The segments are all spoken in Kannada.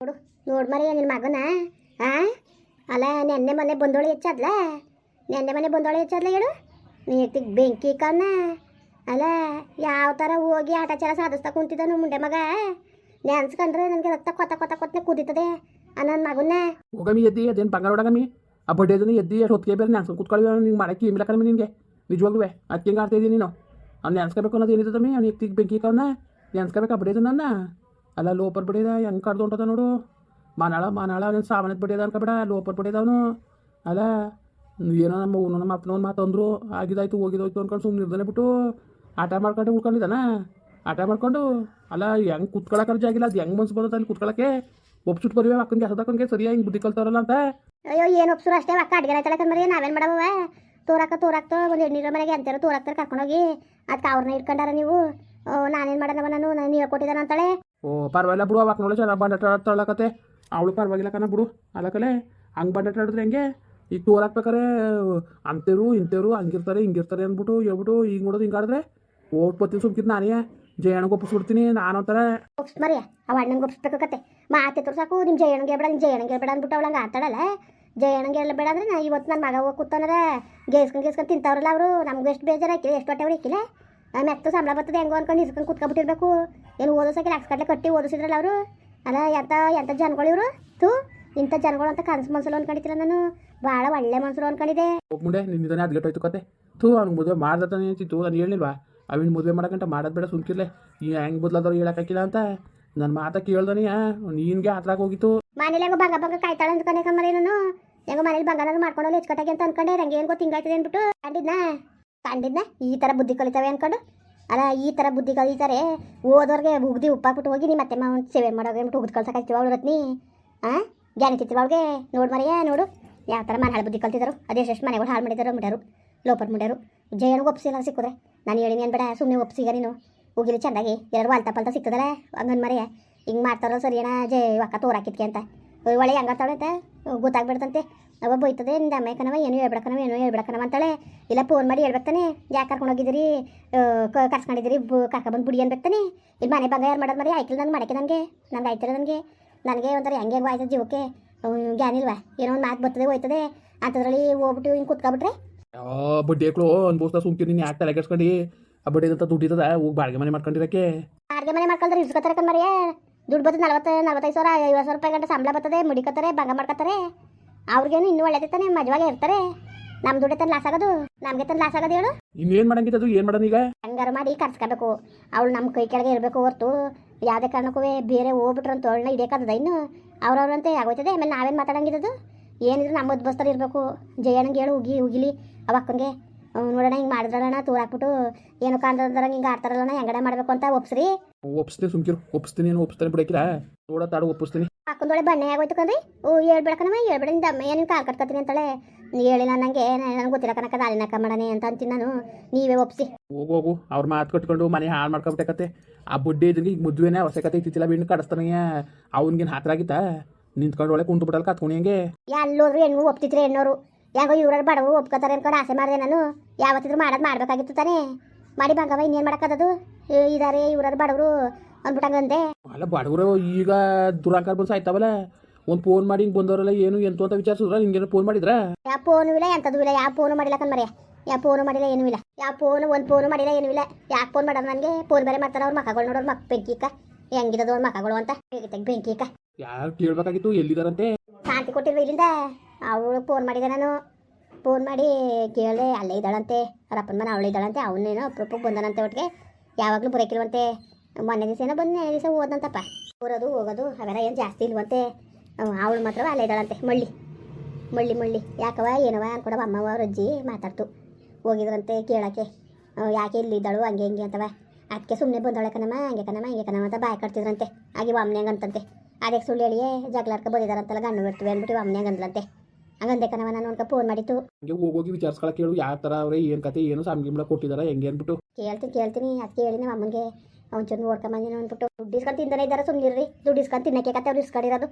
ನೋಡು, ನೋಡ್ ಮರಿ ನಿನ್ನ ಮಗನ, ಆ? ಅಲ್ಲ, ನೆನ್ನೆ ಮನೆ ಬಂದೋಳಿ ಹೆಚ್ಚಾದ್ಲ? ನೆನ್ನೆ ಮನೆ ಬಂದೋಳಿ ಹೆಚ್ಚಾದ್ಲ ಹೇಳು? ನೀ ಬೆಂಕಿ ಕಣ್ಣ ಅಲ್ಲ, ಯಾವ ಥರ ಹೋಗಿ ಆಟ ಚಾರ ಸಾಧಿಸ್ತಾ ಕುಂತಿದ್ದಾನು ಮುಂಡೆ ಮಗ? ನೆನ್ಸ್ಕೊಂಡ್ರೆ ನನಗೆ ರಕ್ತ ಕೊತ್ತ ಕೊತ್ತ ಕೊತ್ತನೆ ಕುದೀತದೆ ನನ್ನ ಮಗನ್ನ. ಹೋಗಮಿ ಎದ್ದಿ, ಅದೇನು ಬಂಗಾರ ಹೊಡಗಮಿ ಆ ಬಡ್ಡೆದನ್ನ ಎದ್ದಿ ಎಷ್ಟು ಹೊತ್ತಿಗೆ ಬೇರೆ ನೆನ್ಸ್ಕೊಂಡು ಕುತ್ಕೊಳ್ಳಿ ನಿಂಗೆ ಮಾಡಕ್ಕೆ ಇಮಿಲ್ಲ ಕಡಿಮೆ ನಿನಗೆ? ನಿಜವಾಗ್ಲೂ ಅದಕ್ಕೆ ಹಿಂಗೆ ಆಡ್ತಾ ಇದ್ದೀನಿ ನೀನು? ಅವ್ನು ನೆನ್ಸ್ಕೋಬೇಕು ಅನ್ನೋದು ಏನಿರ್ತದಮ್ಮಿ ಅವ್ನು ಎತ್ತಿಗೆ ಬೆಂಕಿ ಕವನ್ನ ನೆನ್ಸ್ಕೋಬೇಕು ಆ ಬಡ್ಡೆ ನನ್ನ ಅಲ್ಲ ಲೋಪರ್ ಬಿಡಿದ ಹೆಂಗೆ ಕಡ್ದು ಹೊಂಟದ ನೋಡು? ಮನಾಳ, ಮಾನಾಳ ಅವ್ನ ಸಾಮಾನ್ಯದ ಬಿಡಿದ ಅನ್ಕೊಬೇಡ ಲೋಪರ್ ಬಿಡಿದವನು ಅಲ್ಲ, ಏನೋ ನಮ್ಮ ಅವ್ನು ನಮ್ಮ ಅಪ್ಪನ ಒಂದು ಮಾತು ಅಂದರು, ಆಗಿದಾಯ್ತು, ಹೋಗಿದೋಯ್ತು ಅನ್ಕೊಂಡು ಸುಮ್ಮನೆ ಇರ್ದಾನೆ ಬಿಟ್ಟು ಆಟ ಮಾಡ್ಕೊಂಡು ಉಳ್ಕೊಂಡಿದ್ದಾನ? ಆಟ ಮಾಡ್ಕೊಂಡು? ಅಲ್ಲ, ಹೆಂಗೆ ಕುತ್ಕೊಳಕ್ಕೆ ಆಗಿಲ್ಲ, ಅದು ಹೆಂಗೆ ಮನ್ಸು ಬಂದದ ಅಲ್ಲಿ ಕುತ್ಕೊಳಕ್ಕೆ? ಒಪ್ಸುಟ್ಟು ಬರೀ ಅಕ್ಕನಿಗೆ ಹಸದಕ್ಕನಿಗೆ ಸರಿಯಾಗಿ ಹಿಂಗೆ ಬುದ್ಧಿ ಕಲ್ತಾರಲ್ಲ ಅಂತ. ಅಯ್ಯೋ, ಏನು ಒಪ್ಸುರು ಅಷ್ಟೇ, ಅಕ್ಕ ಅಡ್ಗೆ ಆಯ್ತಲ್ಲ ಮರಿ ನಾವೇನು ಮಾಡವ ತೋರಾಕ ತೋರಾಕ್ತ ಒಂದು ಎಣ್ಣೀರ ಮನೆಗೆ ಅಂತಾರ ತೋರಾಕ್ತಾರೆ ಕರ್ಕೊಂಡೋಗಿ ಅದಕ್ಕೆ ಅವ್ರನ್ನ ಇಟ್ಕೊಂಡಾರ ನೀವು. ನಾನೇನು ಮಾಡೋಣವ ನಾನು? ನಾನು ಕೊಟ್ಟಿದ್ದಾನ ಅಂತಾಳೆ. ಓ, ಪರವಾಗಿಲ್ಲ ಬಿಡು, ಅವಾಗ ನೋಡಿ, ಚೆನ್ನಾಗಿ ಬಂಡಾಟ ಆಡ್ತಾಳಕತ್ತೆ ಅವಳು ಪರವಾಗಿಲ್ಲ ಕಣ ಬಿಡು ಅಲ್ಲಕಲೆ ಹಂಗೆ ಬಂಡಾಟ ಆಡಿದ್ರೆ ಹೆಂಗೆ? ಈಗ ಟೂರ್ ಹಾಕ್ಬೇಕಾರೆ ಅಂತೇರು, ಇಂತೇರು, ಹಂಗಿರ್ತಾರೆ, ಹಿಂಗಿರ್ತಾರೆ ಅಂದ್ಬಿಟ್ಟು ಹೇಳ್ಬಿಟ್ಟು ಈಗ ನೋಡೋದು, ಹಿಂಗೆ ಆಡಿದ್ರೆ? ಓಟ್ ಬತ್ತೀನಿ ಸುಮ್ಕಿದ್ ನಾನೇ. ಜಯಣ್ಣಗೆ ಒಪ್ಪಿಸ್ಬಿಡ್ತೀನಿ, ನಾನು ಅಂತಾರೆ ಒಪ್ಸ್ ಮರಿ ಅವ ಅಣ್ಣಂಗೆ ಕತೆ. ಮಾತೆ ಸಾಕು ನಿಮ್ಮ ಜಯಣ್ಣಗೆ ಬೇಡ ನಿಮ್ಮ ಜಯಣ್ಣಗೆ ಬೇಡ ಅಂದ್ಬಿಟ್ಟು ಅವಳಂಗೆ ಆತಾಡಲ್ಲ ಜಯಣ್ಣಗೆ ಎಲ್ಲ ಬೇಡ ಅಂದ್ರೆ ನಾ ಇವತ್ತು ನನ್ನ ಮಗ ಹೋಗಿ ಕೂತಾನರ ಗೇಸ್ಕೊಂಡು ಗೇಸ್ಕೊಂಡು ತಿಂತಾವ್ರಲ್ಲ ಅವರು, ನಮ್ಗೆ ಎಷ್ಟು ಬೇಜಾರು ಹಾಕಿಲ್ಲ ಎಷ್ಟು ಹೊಟ್ಟೆ ಹೊಡಿಕಿಲ್ಲ. ಮೆತ್ತ ಸಂಬಳ ಬರ್ತದೆ ಹೆಂಗೋ ಅನ್ಕೊಂಡು ಹಿಸ್ಕೊಂಡು ಕುತ್ಕೊಬಿಟ್ಟಿರ್ಬೇಕು. ಏನು ಓದಿಸೋಕೆ ಲಕ್ಷ ಕಟ್ಟಲೆ ಕಟ್ಟಿ ಓದಿಸಿದ್ರಲ್ಲ ಅವರು? ಅಲ್ಲ ಎಂಥ ಎಂಥ ಜನಗಳು ಇವರು? ತೂ ಇಂಥ ಜನಗಳು ಅಂತ ಕನಸು ಮನ್ಸಲು ಅನ್ಕೊಂಡಿದ್ದಿಲ್ಲ ನಾನು. ಭಾಳ ಒಳ್ಳೆ ಮನ್ಸರು ಅನ್ಕೊಂಡಿದ್ದೆ. ಹೋಗಿ ಮುಂದೆ ಅದು ಅದ್ಗೆಟ್ಟೋಯ್ತು ಕತೆ. ತೂ ಅವ್ನು ಮದುವೆ ಮಾಡ್ದತಾನೆ ಅಂತಿತ್ತು ನಾನು ಹೇಳಿಲ್ವಾ ಅವಿನ ಮದುವೆ ಮಾಡೋಕಂಟ ಮಾಡೋದು ಬೇಡ ಸುಮ್ಕಿರ್ಲೆ ಈ ಹೆಂಗೆ ಬದಲಾದವ್ರು ಹೇಳಕ್ಕಾಕಿಲ್ಲ ಅಂತ. ನನ್ನ ಮಾತಾ ಕೇಳ್ದಾನೆ ನೀನ್ಗೆ ಆತ್ರಾಗ ಹೋಗಿತ್ತು. ಮನೇಲಿ ಹೆಂಗೋ ಬಂಗ ಬಂಗ ಕಾಯ್ತಾಳೆ ಅಂದ್ಕೊಂಡೆ ಕಮ್ಮರಿ ನಾನು. ಹೆಂಗೋ ಮನೇಲಿ ಬಂಗಾರ ಮಾಡ್ಕೊಂಡು ಹೆಚ್ಕಟ್ಟಾಗಿ ಅಂತ ಅನ್ಕೊಂಡೆ ನಂಗೆ ಏನು ಗೊತ್ತು ಹಿಂಗಾಯ್ತದೆ ಅಂದ್ಬಿಟ್ಟು. ಕಂಡಿದ್ನ ಕಂಡಿದ್ನ ಈ ಥರ ಬುದ್ಧಿ ಕಲಿತಾವೆ ಅನ್ಕೊಂಡು? ಅಲ್ಲ, ಈ ಥರ ಬುದ್ಧಿ ಕಲಿತಾರೆ ಓದೋರ್ಗೆ ಉಗ್ದಿ ಉಪ್ಪಾಕ್ಬಿಟ್ಟು ಹೋಗಿ ನಿಮ್ಮ ಮತ್ತೆ ಮಾವ ಸೇವೆ ಮಾಡೋಗೆ ಬಿಟ್ಟು ಉಗ್ದು ಕಳ್ಸಕ್ಕಾಗ್ತೀವ ಅವಳು ರತ್ನಿ. ಹಾಂ ಜ್ಞಾನ ತಿತ್ತಿವ ಅವಳಿಗೆ? ನೋಡು ಮರೆಯ, ನೋಡು. ಯಾವ ಥರ ಮನೆ ಹಾಳು ಬುದ್ಧಿ ಅದೇ ಅದೆಷ್ಟೆಷ್ಟು ಮನೆಗಳು ಹಾಳು ಮಾಡಿದಾರೋ ಮುಡ್ಯಾರು. ಲೋಪರ್ ಮುಂಡ್ಯಾರು. ಜಯನಿಗೆ ಒಪ್ಸಿಲ್ಲ ಸಿಕ್ಕಿದ್ರೆ. ನಾನು ಹೇಳಿನಿ ಬೇಡ ಸುಮ್ಮನೆ ಒಪ್ಸಿಗ ನೀನು. ಹೋಗಿಲಿ ಚೆಂದಾಗಿ. ಎಲ್ಲರೂ ಅಲ್ತಾ ಪಲ್ತ ಸಿಗ್ತದಲ್ಲ ಹಂಗನ್ ಮರೆಯ. ಹಿಂಗೆ ಮಾಡ್ತಾರೋ ಸರಿ ಅಣ್ಣ ಜಯ ಅಕ್ಕ ತೋರಾಕಿದ್ಕೆ ಅಂತ. ಒಳ್ಳೆ ಹೆಂಗಾತಾಳೆ ಅಂತ ಗೊತ್ತಾಗ್ಬಿಡ್ತಂತೆ. ಅವ ಬೈತದೆ ನಿಂದ ಅಮ್ಮ ಕಣವ ಏನು ಹೇಳ್ಬಿಡಕನವ ಏನು ಹೇಳ್ಬಿಡಕನವ ಅಂತಾಳೆ. ಇಲ್ಲ ಫೋನ್ ಮಾಡಿ ಹೇಳ್ಬೇಕ್ತಾನೆ. ಯಾಕೆ ಕರ್ಕೊಂಡು ಹೋಗಿದ್ದೀರಿ? ಕರ್ಸ್ಕೊಂಡಿದ್ದೀರಿ ಬು ಬಂದು ಬುಡಿ ಅನ್ಬೇಕ್ತಾನೆ ಇಲ್ಲಿ ಮನೆ ಬಂಗ ಯಾರು ಮಾಡೋದು ಮರಿ? ಆಯ್ತಿಲ್ಲ ನಾನು ಮಾಡಕ್ಕೆ ನನಗೆ ನಂಗೆ. ಆಯ್ತಿಲ್ಲ ನನಗೆ ನನಗೆ ಒಂಥರ ಹೆಂಗೆ ಹೆಂಗೋ ಆಯ್ತದೆ ಜೀವಕ್ಕೆ. ಗ್ಯಾನಿಲ್ವ ಏನೋ ಒಂದು ಮಾತು ಬರ್ತದೆ ಹೋಯ್ತದೆ. ಅಂಥದ್ರಲ್ಲಿ ಹೋಗ್ಬಿಟ್ಟು ಹಿಂಗೆ ಕುತ್ಕೊಬಿಟ್ರೆ? ಬಡ್ಡಿ ಬಡ್ಡಿಗಳು ಅನ್ಬೋಸ್ತಾ ಸುಮ್ತೀನಿ ನೀನು ಯಾಕೆ ತಲೆ ಕೆಡ್ಸ್ಕೊಂಡು? ಆ ಬಡ್ಡಿದಂತ ದುಡ್ಡಿದ್ದದ ಹೋಗಿ ಬಾಡಿಗೆ ಮನೆ ಮಾಡ್ಕೊಂಡಿರಕ್ಕೆ. ಬಾಡಿಗೆ ಮನೆ ಮಾಡ್ಕೊಂಡ್ರೆ ಇಸ್ಕೊತಾರೆ ಕಣ್ಮರಿಯ ದುಡ್ಡು ಬರ್ತದೆ ನಲ್ವತ್ತು ನಲ್ವತ್ತೈದು ಸಾವಿರ ಐವತ್ತು ಸಾವಿರ ರೂಪಾಯಿ ಗಂಟೆ ಸಂಬಳ ಬರ್ತದೆ ಮುಡಿಕೊತಾರೆ ಬಂಗ ಮಾಡ್ಕೊತಾರೆ ಅವ್ರಿಗೇನು ಇನ್ನೂ ಒಳ್ಳೇದೇ ತಾನೆ ಮಜವಾಗಿ ಇರ್ತಾರೆ? ನಮ್ಮ ದುಡ್ಡೆ ತಂದು ಲಾಸ್ ಆಗೋದು? ನಮಗೆ ತಂದು ಲಾಸ್ ಆಗೋದು ಹೇಳು? ಇನ್ನೇನು ಮಾಡಂಗಿದ್ದದು ಏನ್ ಮಾಡೋದು ಈಗ? ಹಂಗಾರು ಮಾಡಿ ಕರ್ಸ್ಕೋಬೇಕು. ಅವಳು ನಮ್ಮ ಕೈ ಕೆಳಗೆ ಇರಬೇಕು ಹೊರ್ತು. ಯಾವುದೇ ಕಾರಣಕ್ಕೂ ಬೇರೆ ಹೋಗ್ಬಿಟ್ರಂತ ಅವಳನ್ನ ಹಿಡಿಯೋಕ್ಕಾಗದ ಇನ್ನು? ಅವ್ರವ್ರಂತೆ ಆಗೋಯ್ತದೆ? ಆಮೇಲೆ ನಾವೇನು ಮಾತಾಡಂಗಿದ್ದು ಏನಿದ್ರು ನಮ್ಮ ಬಸ್ತಾರೆ ಇರಬೇಕು. ಜಯಣ್ಣಂಗೆ ಹೇಳು ಉಗಿ ಉಗಿಲಿ. ಅವಕ್ಕಂಗೆ ನೋಡೋಣ ಹಿಂಗೆ ಮಾಡಿದ್ರಣ್ಣ ತೂರ್ ಹಾಕ್ಬಿಟ್ಟು ಏನು ಕಾಣ್ದಂಗೆ ಹಿಂಗೆ ಆಡ್ತಾರಲ್ಲಣ್ಣ ಹೆಂಗಡೆ ಮಾಡಬೇಕು ಅಂತ ಒಪ್ಸ್ರಿ. ಒಪ್ಸ್ತೀನಿ ಸುಮ್ಕಿರು. ಒಪ್ಸ್ತೀನಿ ಏನು ಒಪ್ಸ್ತಾನೆ ಬಿಡಕ್ಕಿಲ್ಲ. ನೋಡೋ ತಾಡು ಒಪ್ಪಿಸ್ತೀನಿ. ಹಾಕೊಂಡೊಳೆ ಬನ್ನೆ ಆಗೋಯ್ತು ಕಂದ್ರಿ ಓ ಹೇಳ್ಬೇಡಕನವ ಹೇಳ್ಬೇಡ ನಿಂದ ಅಮ್ಮ ಏನು ಕಾಲ್ ಕಟ್ಕೊತೀನಿ ಅಂತಾಳೆ. ನೀ ಹೇಳಿಲ್ಲ ನನಗೆ ನನಗೆ ಗೊತ್ತಿಲ್ಲ ಕನಕ ದಾಳಿನಕ ಮಾಡನೆ ಅಂತ ಅಂತೀನಿ ನಾನು. ನೀವೇ ಒಪ್ಸಿ. ಹೋಗು ಹೋಗು ಅವ್ರ ಮಾತು ಕಟ್ಕೊಂಡು ಮನೆ ಹಾಳು ಮಾಡ್ಕೊಬಿಟ್ಟೆ ಆ ಬುಡ್ಡಿ ಇದ್ರಿಗೆ ಈಗ ಮುದ್ವೆನೇ ಅವಶ್ಯಕತೆ ಇತ್ತಿಲ್ಲ ಬಿಣ್ಣು ಕಡಿಸ್ತಾನೆ ಅವ್ನಿಗೇನು ಹತ್ರ ಆಗಿತ್ತಾ? ನಿಂತ್ಕೊಂಡು ಒಳಗೆ ಕುಂತು ಬಿಡಲ್ಲ ಕತ್ಕೊಂಡು ಹೆಂಗೆ? ಎಲ್ಲೋದ್ರು ಹೆಣ್ಣು ಒಪ್ತಿದ್ರೆ ಹೆಣ್ಣೋರು. ಯಾಕೋ ಇವ್ರ ಬಡವರು ಒಪ್ಕೋತಾರೆ ಅನ್ಕೊಂಡು ಆಸೆ ಮಾಡಿದೆ ನಾನು. ಯಾವತ್ತಿದ್ರು ಮಾಡೋದು ಮಾಡಬೇಕಾಗಿತ್ತು ತಾನೇ. ಮಾಡಿ ಬಂಗವ ಇನ್ನೇನು ಮಾಡೋಕ್ಕದದು ಇದಾರೆ ಇವ್ರ ಬಡವರು. ಅಂದ್ಬಿಟ್ಟಂಗಂದೆ. ಅಲ್ಲ ಬಡವರು ಈಗ ದುರಾಂಕಾರ ಬಂದು ಸಾಯ್ತಾವಲ್ಲ? ಒಂದು ಫೋನ್ ಮಾಡಿ ಹಿಂಗೆ ಬಂದವರಲ್ಲ ಏನು ಎಂತ ಅಂತ ವಿಚಾರಿಸಿದ್ರ? ನಿಂಗೇನು ಫೋನ್ ಮಾಡಿದ್ರ? ಯಾವ ಫೋನ್ ಇಲ್ಲ ಎಂಥದ್ದು ಇಲ್ಲ. ಯಾವ ಫೋನ್ ಮಾಡಿಲ್ಲ ಕಣ್ಮರೆ ಯಾವ ಫೋನ್ ಮಾಡಿಲ್ಲ ಏನೂ ಇಲ್ಲ. ಯಾವ ಫೋನ್ ಒಂದ್ ಫೋನು ಮಾಡಿಲ್ಲ ಏನೂ ಇಲ್ಲ. ಯಾಕೆ ಫೋನ್ ಮಾಡೋದು ನನಗೆ? ಫೋನ್ ಬೇರೆ ಮಾಡ್ತಾರ ಅವ್ರ ಮಕ್ಕಳು ನೋಡೋರು ಮಕ್ ಬೆಂಕಿಕ. ಹೆಂಗಿರೋದು ಅವ್ರ ಮಕ್ಕಳು ಅಂತ? ತೆಗಿ ಬೆಂಕಿಕ. ಯಾರು ಕೇಳ್ಬೇಕಾಗಿತ್ತು? ಎಲ್ಲಿದಾರಂತೆ? ಶಾಂತಿ ಕೊಟ್ಟಿರುವ ಇಲ್ಲಿಂದ? ಅವಳು ಫೋನ್ ಮಾಡಿದೆ ನಾನು. ಫೋನ್ ಮಾಡಿ ಕೇಳಿದೆ ಅಲ್ಲೇ ಇದ್ದಾಳಂತೆ. ಅವ್ರ ಅಪ್ಪನ ಮನೆ ಅವಳು ಇದ್ದಾಳಂತೆ. ಅವನೇನೋ ಅಪ್ರೂಪಕ್ಕೆ ಬಂದನಂತೆ ಒಟ್ಟಿಗೆ ಯಾವಾಗಲೂ ಬರೋಕಿಲ್ವಂತೆ ಮೊನ್ನೆ ದಿವಸ ಏನೋ ಬಂದು ನೆನೆ ದಿವಸ ಹೋದಂತಪ್ಪ ಬರೋದು ಹೋಗೋದು ಅವೆಲ್ಲ ಏನು ಜಾಸ್ತಿ ಇಲ್ವಂತೆ. ಅವಳು ಮಾತ್ರ ಅಲ್ಲೇ ಇದ್ದಾಳಂತೆ ಮಳ್ಳಿ. ಮಳ್ಳಿ ಮಳ್ಳಿ. ಯಾಕವ ಏನವ ಅನ್ಕೊಡವ ಅಮ್ಮವ ಅಜ್ಜಿ ಮಾತಾಡ್ತು. ಹೋಗಿದ್ರಂತೆ ಕೇಳೋಕ್ಕೆ. ಯಾಕೆ ಇಲ್ಲಿ ಇದ್ದಾಳು ಹಂಗೆ ಹಿಂಗೆ ಅಂತವ. ಅದಕ್ಕೆ ಸುಮ್ಮನೆ ಬಂದವಳೆ ಕಣಮ್ಮ ಹಂಗೆ ಕಣಮ್ಮ ಹಿಂಗೆ ಕಣಮ್ಮ ಅಂತ ಬಾಯ್ ಕಟ್ತಿದ್ರಂತೆ. ಹಾಗೆ ವಾಮ್ನೆ ಹಂಗಂತಂತೆ. ಅದಕ್ಕೆ ಸುಳ್ಳು ಹೇಳಿಯೇ ಜಗಳಾಡ್ಕೊ ಬಂದಿದಾರಂತಲ್ಲ ಗಂಡು ಬಿಡ್ತೀವಿ ಅಂದ್ಬಿಟ್ಟು ವಾಮ್ನೆ ಅಂದ್ಲಂತೆ ಹಂಗಂದೆ ಕಣವ ನಾನು ಅನ್ಕ ಫೋನ್ ಮಾಡಿತ್ತು ಹಂಗೆ ಹೋಗೋಗಿ ವಿಚಾರಿಸ್ಕೊಳಕ್ಕೆ ಹೇಳು ಯಾವ ಥರ ಅವ್ರೆ ಏನು ಕತೆ ಏನು ಸಾಮ್ಗಿಂಬಳ ಕೊಟ್ಟಿದಾರ ಹೆಂಗೆ ಅಂದ್ಬಿಟ್ಟು. ಕೇಳ್ತೀನಿ ಕೇಳ್ತೀನಿ ಅದಕ್ಕೆ ಹೇಳಿ ನಮ್ಮ ಅಮ್ಮನಿಗೆ. ಒಂಚೂರು ನೋಡ್ಕೊಂಬಂದಿನ ಅಂದ್ಬಿಟ್ಟು ದುಡ್ಡು ಇಸ್ಕೊಂಡು ತಿಂದನೇ ಇದ್ದಾರೆ ಸುಮ್ಮನಿರ್ರಿ ದುಡ್ಡು ಇಸ್ಕೊಂಡು ತಿನ್ನಕ್ಕೆ ಕತೆ ಅವ್ರು ಇಸ್ಕೊಂಡಿರೋದು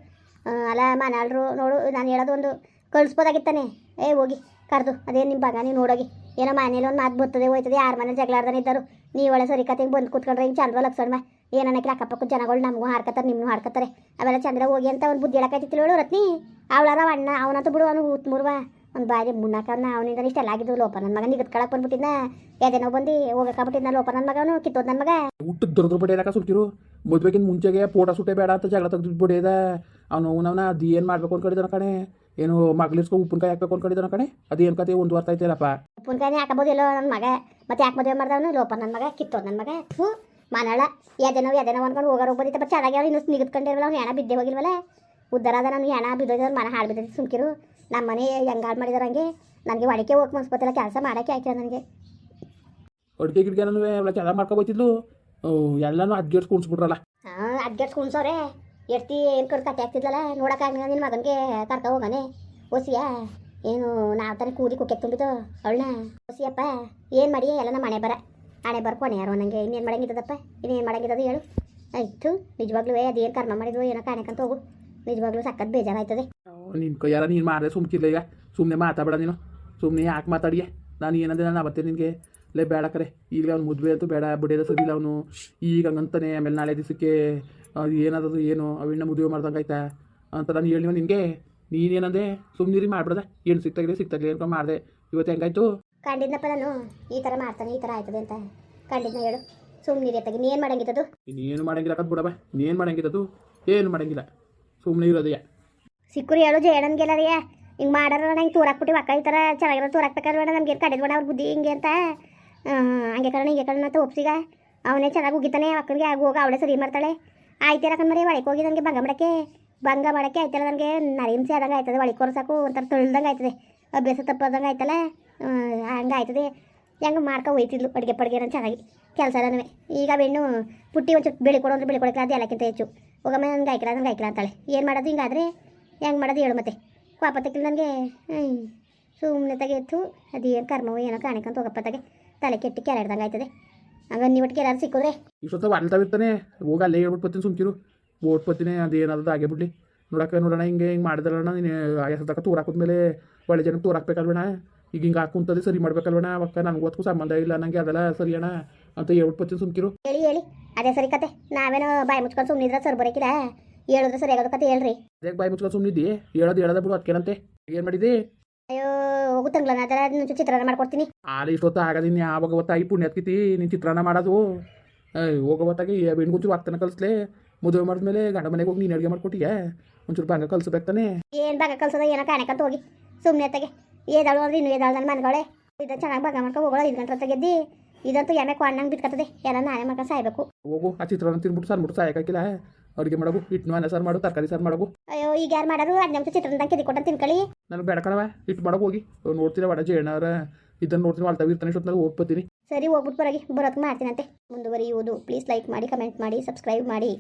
ಅಲ್ಲ ಮನಾಳ್ರು ನೋಡು, ನಾನು ಹೇಳೋದು ಒಂದು ಕಳಿಸ್ಬೋದಾಗಿತ್ತಾನೆ. ಏ, ಹೋಗಿ, ಕರೆದು. ಅದೇ ನಿಮ್ಮ ಭಾಗ, ನೀವು ನೋಡೋಗಿ. ಏನೋ ಮನೇಲಿ ಒಂದು ಮಾತು ಬರ್ತದೆ ಹೋಯ್ತದೆ, ಯಾರ ಮನೇಲಿ ಜಗಳಾಡ್ದಾನೆ ಇದ್ದರು. ನೀವು ಒಳ್ಳೆ ಸರಿ ಕತೆ ಬಂದು ಕೂತ್ಕೊಂಡ್ರೆ ಹಿಂಗೆ ಸಣ್ಣವಾ ಲಕ್ಷಣ ಏನನ್ನಕ್ಕೆ ಅಕ್ಕಪಕ್ಕ ಜನಗಳು ನಮಗೂ ಹಾಡ್ಕತ್ತಾರೆ ನಿಮ್ಮನ್ನು ಹಾಡ್ಕತ್ತಾರೆ ಅವೆಲ್ಲ ಚಂದ್ರ ಹೋಗಿ ಅಂತ ಒಂದು ಬುದ್ಧಿ ಹೇಳಕತ್ತಿತ್ತು ಹೇಳು ರತ್ನಿ. ಅವಳಾರ ಅಣ್ಣ, ಅವನಂತೂ ಬಿಡು, ಅವನು ಊತ್ ಮೂರ್ವ ಒಂದು ಬಾರಿ ಮುನ್ನಾಕವ್ನ ಅವನಿಂದ ಇಷ್ಟೆಲ್ಲ ಆಗಿದ್ದು ಲೋಪ. ನನ್ನ ಮಗ ಕಳಕ್ ಬಂದ್ಬಿಟ್ಟಿದ್ನ. ಬಂದಿ ಬಂದು ಹೋಗಕ್ಕಾಗ್ಬಿಟ್ಟಿದ್ನ ಲೋಪ. ನನ್ನ ಮಗನು ಕಿತ್ತೋದ್ ನನ್ನ ಮಗ. ಊಟ ದೊಡ್ಡ ಬಡಿಯೋದಕ್ಕ ಸುಟ್ಟಿರು ಮದ್ವೆಗಿಂತ ಮುಂಚೆಗೆ ಪೋಟ ಸುಟ್ಟೆ ಬೇಡ ಅಂತ ಜಗಳ ತೆಗೆದು ಬಡಿಯೋದ ಅವನು ಅವನವನ ಅದು ಏನು ಮಾಡ್ಬೇಕು ಅನ್ಕೊಂಡಿದ್ದಾನ ಕಣೆ. ಏನು ಮಗ್ಲಿಸ್ಕೊ ಉಪ್ಪಿನಕಾಯಿ ಹಾಕ್ಬೇಕು ಅನ್ಕೊಂಡಿದ್ದಾನ ಕಣೆ. ಅದೇನು ಕತೆ ಒಂದು ವಾರ ಆಯ್ತೇನಪ್ಪ ಉಪ್ಪಿನಕಾಯಿ ಹಾಕಬೋದಿಲ್ಲೋ ನನ್ನ ಮಗ. ಮತ್ತೆ ಯಾಕೆ ಮದುವೆ ಮಾಡ್ದವನು ಲೋಪ. ನನ್ನ ಮಗ ಕಿತ್ತೋದ್ ನನ್ನ ಮಗ. ಹ್ಞೂ ಮನಳ. ಎದೆನೋ ಎದೆನೋ ಅನ್ಕೊಂಡು ಹೋಗೋರು ಹೋಗ್ಬೋದಿತ್ತ ಬಟ್ ಚೆನ್ನಾಗಿ ಅವ್ರು ಇನ್ನೂ ನಿಗದ್ಕೊಂಡಿರಲ್ಲ ಅವ್ನು ಹೆಣ ಬಿದ್ದೆ ಹೋಗಿಲ್ವಲ್ಲ. ಉದ್ದಾರ ಅದ ನಾನು ಹೆಣ ಬಿದ್ದೋದ್ರ ಮನ ಹಾಳು ಬಿದ್ದೈತಿ ಸುಮ್ಕಿರು. ನಮ್ಮ ಮನೆ ಹೆಂಗೆ ಹಾಳು ಮಾಡಿದಾರೆ ಹಂಗೆ ನನಗೆ ಒಡಕೆ ಹೋಗಿ ಮನ್ಸ್ಕೊತಿಲ್ಲ ಕೆಲಸ ಮಾಡೋಕ್ಕೆ ಹಾಕಿಲ್ಲ ನನಗೆ. ಅಡುಗೆ ನಾನು ಎಲ್ಲ ಚೆನ್ನಾಗಿ ಮಾಡ್ಕೋಬೋತಿದ್ಲು ಎಲ್ಲನೂ ಅಡ್ಗೆಡ್ಸ್ ಕುಣಿಸ್ಬಿಟ್ರಲ್ಲ. ಹಾಂ ಅಡ್ಗೆಟ್ ಕುಣಿಸೋರೆ ಎಷ್ಟು ಏನು ಕಡೆ ಕಟ್ಟಿ ಆಗ್ತಿದ್ಲಲ್ಲ ನೋಡೋಕ್ಕಾಗಲಿಲ್ಲ ನಿನ್ನ ಮಗನಿಗೆ ಕರ್ಕೊ ಹೋಗನೆ. ಓಸಿಯ ಏನು ನಾವು ತಾನೇ ಕೂದಿ ಕುಕ್ಕೆ ತುಂಬಿದ್ದು ಅವಳನ್ನ. ಓಸಿಯಪ್ಪ ಏನು ಮಾಡಿ ಎಲ್ಲ ನಮ್ಮ ಮನೆ ಬರ ಹಣೆ ಬರ ಕೊನೆ ಯಾರು ನನಗೆ ಇನ್ನೇನು ಮಾಡಂಗಿದ್ದದಪ್ಪ ಇನ್ನೇನು ಮಾಡಂಗಿದ್ದದು ಹೇಳು. ಆಯಿತು ನಿಜವಾಗ್ಲೂ ಅದೇನು ಕರ್ಮ ಮಾಡಿದ್ವು ಏನೋ ಕಾಣಕಂತ ಹೋಗು. ನಿಜವಾಗ್ಲೂ ಸಖತ್ ಬೇಜಾರಾಯ್ತದೆ. ನಿನ್ನ ಕೈಯಾರ ನೀನು ಮಾಡಿದೆ ಸುಮ್ಕಿರ್ಲ ಈಗ. ಸುಮ್ಮನೆ ಮಾತಾಡಬೇಡ ನೀನು. ಸುಮ್ಮನೆ ಯಾಕೆ ಮಾತಾಡಿಯ? ನಾನು ಏನಂದೆ ನಾನು ಅವತ್ತೇ ನಿನಗೆ. ಲೇ ಬೇಡ ಕರೆ. ಈಗ ಅವ್ನು ಮದುವೆ ಅಂತೂ ಬೇಡ ಬಿಡಿಯೋದ ಸರಿಲ್ಲ ಅವನು. ಈಗ ಹಂಗಂತಾನೆ ಆಮೇಲೆ ನಾಳೆ ದಿವಸಕ್ಕೆ ಅದು ಏನದದು ಏನು ಅವಿಣ್ಣ ಮದುವೆ ಮಾಡ್ದಂಗೆ ಆಯ್ತಾ? ಅಂತ ನಾನು ಹೇಳಿವ ನಿನಗೆ. ನೀನೇನಂದೆ ಸುಮ್ಮನಿರಿ ಮಾಡ್ಬಿಡ್ದೆ ಏನು ಸಿಕ್ತಾಗಿದೆ ಸಿಕ್ತಾಗಲಿ ಅಂತ ಮಾಡಿದೆ ಇವತ್ತು ಹೆಂಗಾಯ್ತು? ಕಂಡಿದ್ನಪ್ಪ ನಾನು. ಈ ಥರ ಮಾಡ್ತಾನೆ ಈ ಥರ ಆಯ್ತದೆ ಅಂತ. ಕಂಡಿದ್ನ ಹೇಳು. ಸುಮ್ಮನೆ ತಗಿ ನೀನು ಮಾಡಂಗಿದ್ದದು? ನೀನು ಮಾಡಂಗಿಲ್ಲ ಕತ್ ಬಿಡವ ನೀನು ಮಾಡಂಗಿದ್ದದು? ಏನು ಮಾಡಂಗಿಲ್ಲ. ಸುಮ್ಮನೆ ಇರೋದಯ್ಯ ಸಿಕ್ಕುರಿ ಹೇಳು ಜಯಣ್ಣನ್ಗೆಲ್ಲರಿಯ ಹಿಂಗೆ ಮಾಡಾರ ನಂಗೆ ತೂರಾಕ್ಬಿಟ್ಟು ಅಕ್ಕ ಈ ಥರ ಚೆನ್ನಾಗಿರೋ ತೂರಾಕ್ಬೇಕಾದ್ರೆ ಬೇಡ ನಮ್ಗೆ ಕಡೆದು ಬೇಡ, ಅವ್ರ ಬುದ್ಧಿ ಹಿಂಗೆ ಅಂತ. ಹಂಗೆ ಕಾರಣ ಹಿಂಗೆ ಕಾರಣ ಅಂತ ಒಪ್ಸಿಗ. ಅವನೇ ಚೆನ್ನಾಗಿ ಉಗಿತಾನೆ, ಅಕ್ಕನಿಗೆ ಆಗ ಅವಳೇ ಸರಿ ಮಾಡ್ತಾಳೆ. ಆಯ್ತಿರ ಕಣ್ಮರಿ ಒಳಗೆ ಹೋಗಿ ನನಗೆ ಭಂಗ ಮಾಡಕ್ಕೆ? ಭಂಗ ಮಾಡಕ್ಕೆ ಆಯ್ತಲ್ಲ ನನಗೆ ನರಿಮ್ಸೆ ಆದಂಗೆ ಆಯ್ತದೆ ಒಳಗೆ ಕೊರ್ಸಾಕು, ಒಂಥರ ತೊಳ್ದಂಗೆ ಆಯ್ತದೆ, ಅಭ್ಯಾಸ ತಪ್ಪದಂಗೆ ಆಯ್ತಲ್ಲ? ಹಂಗೆ ಆಯ್ತದೆ. ಹೆಂಗೆ ಮಾಡ್ಕೊ ಹೋಯ್ತಿದ್ಲು, ಅಡುಗೆ ಪಡ್ಗೆ ನಾನು ಚೆನ್ನಾಗಿ, ಕೆಲಸ ನನಗೆ ಈಗ ಬೆಣ್ಣು ಪುಟ್ಟಿ ಒಂಚೂರು ಬೆಳಿ ಕೊಡು ಅಂದ್ರೆ ಬೆಳಿ ಅದು ಎಲ್ಲಕ್ಕಿಂತ ಹೆಚ್ಚು. ಹೋಗಮ್ಮ ನನಗೆ ಆಯ್ಕಿಲ್ಲ ನನಗೆ ಆಯ್ಕಿಲ್ಲ ಅಂತಾಳೆ. ಏನು ಮಾಡೋದು ಹಿಂಗಾದ್ರೆ? ಹೆಂಗೆ ಮಾಡೋದು ಹೇಳು ಮತ್ತೆ. ಪಾಪ ನನಗೆ ಸುಮ್ಮನೆ ತೆಗೆತ್ತು ಅದೇನು ಕರ್ಮವು ಏನೋ ಕಾಣಿಕಂತ ಹೋಗಪ್ಪ ತಗೆ. ತಲೆ ಕೆಟ್ಟಿ ಕೆರೆ ಆಯ್ತದೆ. ಹಂಗ ನೀವು ಒಟ್ಟಿಗೆ ಎಲ್ಲಾರು ಸಿಕ್ಕಿದ್ರೆ. ಇಷ್ಟೊತ್ತ ವಾಲ್ತಾವಿರ್ತಾನೆ ಹೋಗಿ ಅಲ್ಲೇ ಹೇಳ್ಬಿಟ್ಟು ಬರ್ತೀನಿ ಸುಮ್ಕಿರು. ಓಟ್ ಬರ್ತೀನಿ ಅದು ಏನಾದ್ರು ಆಗೇ ಬಿಡ್ಲಿ ನೋಡಕ್ಕೆ ನೋಡೋಣ ಹಿಂಗೆ ಹಿಂಗೆ ಮಾಡಿದ್ರಣ್ಣ ನೀನು ಎಷ್ಟೊತ್ತಕ ತೂರು ಹಾಕಿದ್ಮೇಲೆ ಒಳ್ಳೆ ಜನಕ್ಕೆ ತೂರು ಹಾಕ್ಬೇಕಲ್ವಣ ಈಗ ಹಿಂಗೆ ಹಾಕುಂತದೆ ಸರಿ ಮಾಡ್ಬೇಕಲ್ವಣ ಅವಕ್ಕ ನನಗೆ ಓದ್ಕು ಸಂಬಂಧ ಇಲ್ಲ ನನಗೆ ಅದೆಲ್ಲ ಸರಿ ಅಣ್ಣ ಅಂತ ಹೇಳ್ಬಿಟ್ಟು ಬರ್ತೀನಿ ಸುಮ್ಕಿರು. ಹೇಳಿ ಹೇಳಿ. ಅದೇ ಸರಿ ಕತೆ. ನಾವೇನೋ ಬಾಯಿ ಮುಚ್ಕೊಂಡು ಸುಮ್ಮನಿದ್ರೆ ಸರ್ ಬರೋಕಿಲ್ಲ ಹೇಳಿದ್ರೆ ಸರಿ ಕತೆ ಹೇಳ್ರಿ. ಅದೇ ಬಾಯಿ ಮುಚ್ಕೊಂಡು ಸುಮ್ಮನಿದ್ದಿ ಹೇಳೋದು ಹೇಳೋದ ಬಿಡು ಅದಕ್ಕೇನಂತೆ ಏನ್ ಮಾಡಿದಿ? ಅಯ್ಯೋ ಹೋಗುತ್ತಂಗ್ಲ ನಾ ಅದರ ನಿನ್ನ ಚಿತ್ರಾನ್ನ ಮಾಡ್ಕೊಡ್ತೀನಿ. ಆಲೆ ಇಷ್ಟೊತ್ತು ಆಗದಿನಿ ಯಾವಾಗ ಗೊತ್ತಾಗಿ ಪುಣ್ಯತ್ಕಿತಿ ನೀನು ಚಿತ್ರಾನ್ನ ಮಾಡೋದು? ಹೋಗೋ ಹೊತ್ತಾಗಿ ಗುಚ್ಚು ಆಗ್ತಾನೆ ಕಲಿಸ್ಲೆ. ಮದುವೆ ಮಾಡಿದ್ಮೇಲೆ ಗಂಡ ಮನೆಗೆ ಹೋಗಿ ನೀನು ಅಡುಗೆ ಮಾಡ್ಕೊಟ್ಟಿಗೆ ಒಂಚೂರು ಬಂಗ ಕಲಿಸ್ಬೇಕು ತಾನೆ? ಏನು ಬಂಗ ಕಲ್ಸೋದ? ಏನೋ ಕಾಣಕಂತ ಹೋಗಿ. ಸುಮ್ಮನೆ ತಗೆ ಏದಾಳು ಅಂದ್ರೆ ಇನ್ನು ಏದಾಳು ನನ್ನ ಮನೆಗಳೇ ಇದನ್ನು ಚೆನ್ನಾಗಿ ಬಂಗ ಮಾಡ್ಕೊಂಡು ಹೋಗೋಣ ಐದು ಗಂಟೆ ತೆಗೆದ್ದಿ ಇದಂತೂ ಎಮ್ಮೆ ಕೊಂಡಂಗೆ ಬಿಟ್ಕತ್ತದೆ. ಎಲ್ಲ ನಾನೇ ಮಾಡ್ಕೊಂಡು ಸಾಯ್ಬೇಕು. ಹೋಗು ಆ ಚಿತ್ರಾನ್ನ ತಿನ್ಬಿಟ್ಟು ಸಾರ್ಬಿಟ್ಟು ಸಾಯಕಾಕಿಲ್ಲ ಅಡುಗೆ ಮಾಡೋಗು ಹಿಟ್ಟು ಅನ್ನ ಸಾರು ಮಾಡು ತರಕಾರಿ ಸಾರು ಮಾಡೋಗು. ಅಯ್ಯೋ ಈಗ ಯಾರು ಮಾಡೋರು? ಅದು ನಮ್ಗೆ ಚಿತ್ರಾನ್ನ ಕೆದಿ ಕೊಟ್ಟು ತಿನ್ಕೊಳ್ಳಿ. ನನಗೆ ಬೇಡ ಕಣವ ಹಿಟ್ಟು ಮಾಡೋಕೆ ಹೋಗಿ. ನೋಡ್ತೀರಾ ವಡ ಜೇಣಾರ ಇದನ್ನು ನೋಡ್ತೀನಿ ಅಳ್ತಾವ ಇರ್ತಾನೆ ಇಷ್ಟೊತ್ತಿನಾಗ ಹೋಗ್ಬತ್ತೀನಿ ಸರಿ ಹೋಗ್ಬಿಟ್ಟು ಬರೋಗಿ ಬರೋಕ್ಕೆ ಮಾಡ್ತೀನಂತೆ. ಮುಂದುವರಿಯುವುದು. ಪ್ಲೀಸ್ ಲೈಕ್ ಮಾಡಿ ಕಮೆಂಟ್ ಮಾಡಿ ಸಬ್ಸ್ಕ್ರೈಬ್ ಮಾಡಿ.